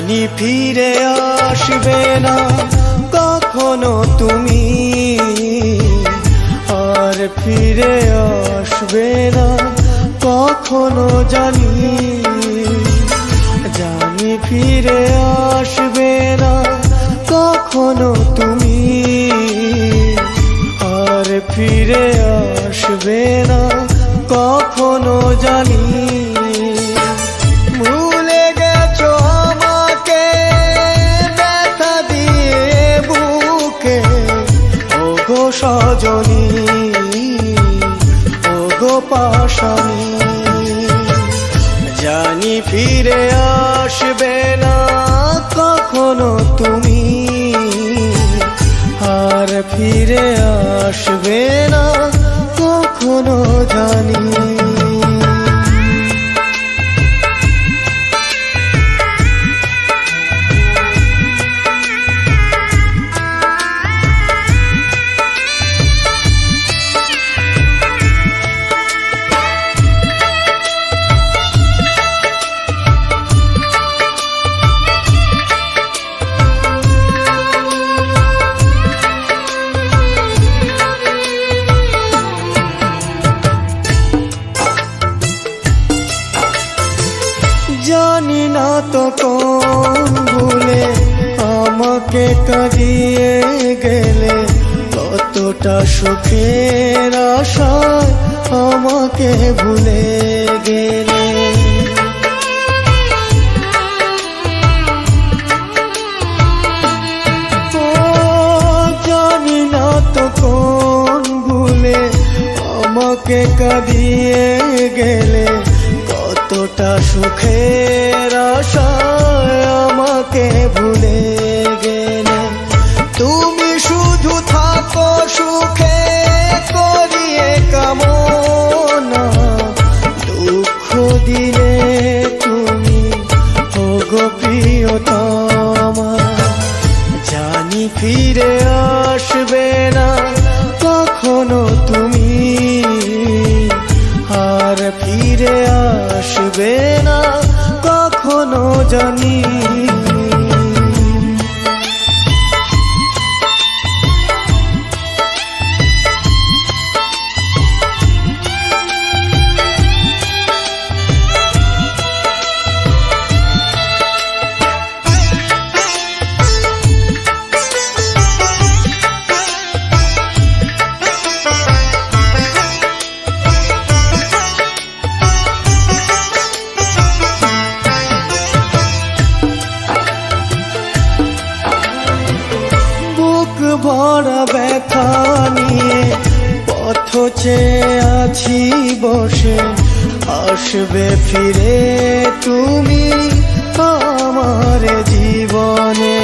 জানি ফিরে আসবে না। কখনো তুমি আর ফিরে আসবে না। কখনো জানি জানি ফিরে আসবে না। কখনো তুমি আর ফিরে আসবে না। কখনো জানি পাশানি। জানি ফিরে আসবে না কখনো তুমি আর ফিরে আসবে না কখনো জানি। জানি না তো কোন ভুলে আমাকে কাঁদিয়ে গেলে? কতটা সুখের আশায় আমাকে ভুলে গেলে? জানি না তো কোন ভুলে আমাকে কাঁদিয়ে গেলে। কতটা সুখের আশায় আমাকে ভুলে গেলে? তুমি শুধু থাকো সুখে করিয়ে কামনা। দুঃখ দিলে তুমি, ওগো প্রিয়তমা। জানি ফিরে আসবে কখনো ব্যথা নিয়ে পথ চেয়ে আছি বসে। আসবে ফিরে তুমি আমার জীবনে।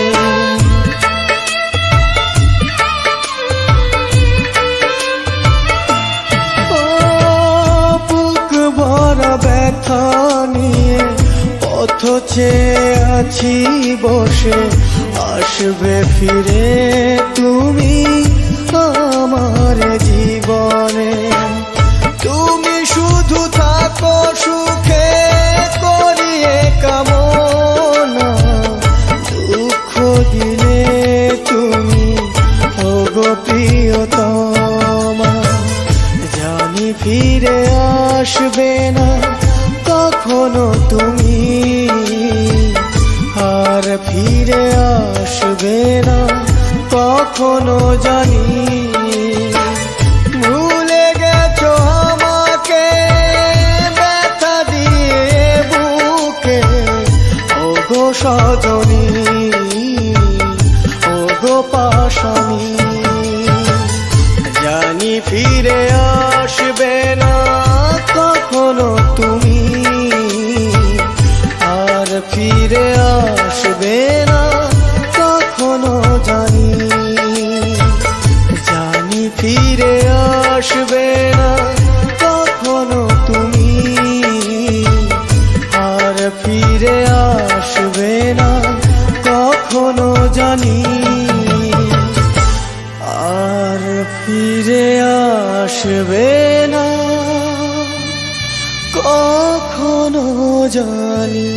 ব্যথা নিয়ে পথ চেয়ে আছি বসে, আসবে ফিরে তুমি আমার জীবনে। তুমি শুধু থাকো, সুখে করিয়ে কামনা। দুঃখ দিলে তুমি, ওগো জানি ফিরে আসবে না, কখনো তুমি। ফিরে আসবে না, কখনো জানি। ভুলে গেছো আমাকে, ব্যথা দিয়ে বুকে। ও গো সজনী ও গো পাশানি। জানি ফিরে আসবে না কখনো তুমি। আর ফিরে আসবে না কখনো জানি। আর ফিরে আসবে না কখনো জানি।